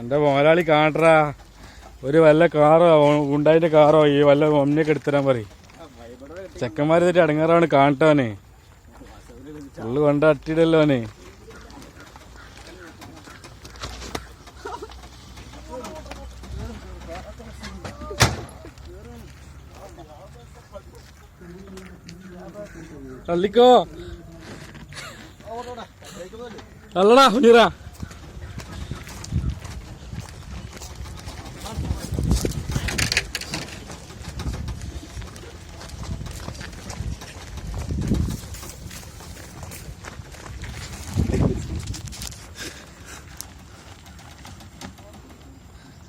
എന്റെ മോലാളി കാണട്ടാ ഒരു വല്ല കാറോ ഉണ്ടായിന്റെ കാറോ ഈ വല്ല ഒന്നിനൊക്കെ എടുത്തരാൻ പറയും. ചെക്കന്മാര് തെറ്റി അടങ്ങാറാണ് കാണട്ടവനെ ഉള്ളു കൊണ്ട് അട്ടിയിടല്ലോ അവനെ. തള്ളിക്കോ. ಅಲ್ಲಣ್ಣ ಹುನೀರ